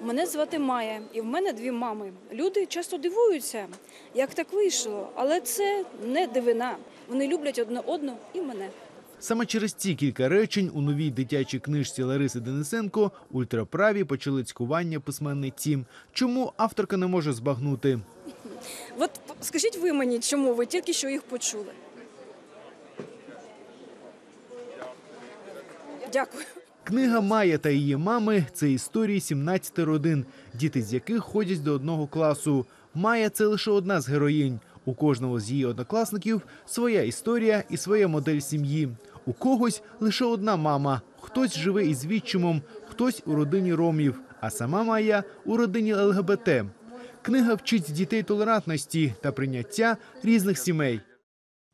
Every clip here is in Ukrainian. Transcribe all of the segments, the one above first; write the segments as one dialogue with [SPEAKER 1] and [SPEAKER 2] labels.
[SPEAKER 1] Мене звати Майя, і в мене дві мами. Люди часто дивуються, як так вийшло, але це не дивина. Вони люблять одне одну і мене.
[SPEAKER 2] Саме через ці кілька речень у новій дитячій книжці Лариси Денисенко ультраправі почали цькування письменниці. Чому авторка не може збагнути?
[SPEAKER 1] От скажіть ви мені, чому ви тільки що їх почули? Дякую.
[SPEAKER 2] Книга Майя та її мами це історії 17 родин, діти з яких ходять до одного класу. Майя це лише одна з героїнь. У кожного з її однокласників своя історія і своя модель сім'ї. У когось лише одна мама. Хтось живе із відчимом, хтось у родині ромів, а сама Майя у родині ЛГБТ. Книга вчить дітей толерантності та прийняття різних сімей.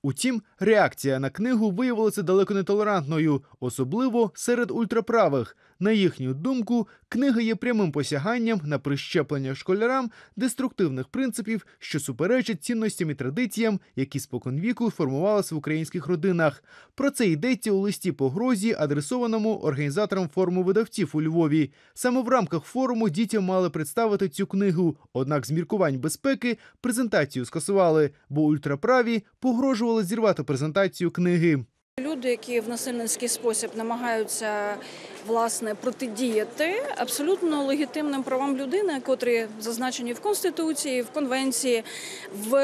[SPEAKER 2] Утім, реакція на книгу виявилася далеко не толерантною, особливо серед ультраправих. На їхню думку, книга є прямим посяганням на прищеплення школярам деструктивних принципів, що суперечать цінностям і традиціям, які споконвіку формувалися в українських родинах. Про це йдеться у листі погрозі, адресованому організаторам форуму видавців у Львові. Саме в рамках форуму дітям мали представити цю книгу. Однак з міркувань безпеки презентацію скасували, бо ультраправі погрожували зірвати презентацію книги.
[SPEAKER 1] Люди, які в насильницький спосіб намагаються власне протидіяти абсолютно легітимним правам людини, котрі зазначені в конституції, в конвенції, в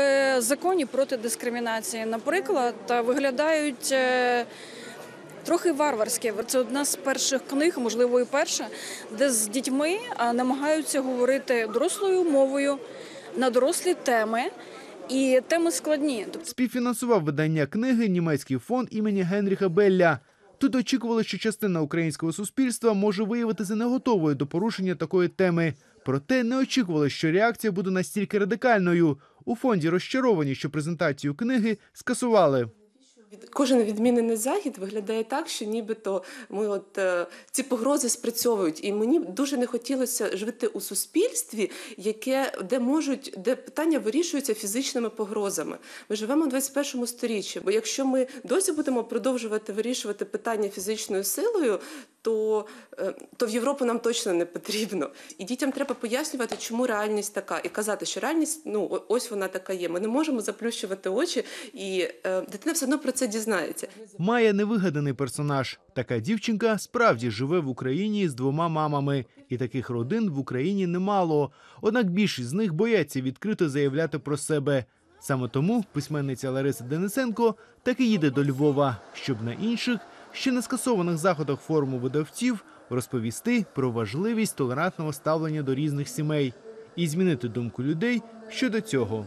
[SPEAKER 1] законі проти дискримінації, наприклад, виглядають. е, Трохи варварське. Це одна з перших книг, можливо, і перша, де з дітьми намагаються говорити дорослою мовою на дорослі теми, і теми складні. Тобто
[SPEAKER 2] Співфінансував видання книги німецький фонд імені Генріха Белля. Тут очікували, що частина українського суспільства може виявитися не готовою до порушення такої теми. Проте не очікували, що реакція буде настільки радикальною. У фонді розчаровані, що презентацію книги скасували.
[SPEAKER 3] Кожен відмінений захід виглядає так, що нібито ми от е, ці погрози спрацьовують. І мені дуже не хотілося жити у суспільстві, яке де можуть, де питання вирішуються фізичними погрозами. Ми живемо в 21 сторіччі. Бо якщо ми досі будемо продовжувати вирішувати питання фізичною силою, то, е, то в Європу нам точно не потрібно. І дітям треба пояснювати, чому реальність така, і казати, що реальність ну ось вона така є. Ми не можемо заплющувати очі, і е, дитина все одно про це дізнається.
[SPEAKER 2] Майя невигаданий персонаж. Така дівчинка справді живе в Україні з двома мамами, і таких родин в Україні немало. Однак більшість з них бояться відкрито заявляти про себе. Саме тому письменниця Лариса Денисенко таки їде до Львова, щоб на інших, ще не скасованих заходах форуму видавців розповісти про важливість толерантного ставлення до різних сімей і змінити думку людей щодо цього.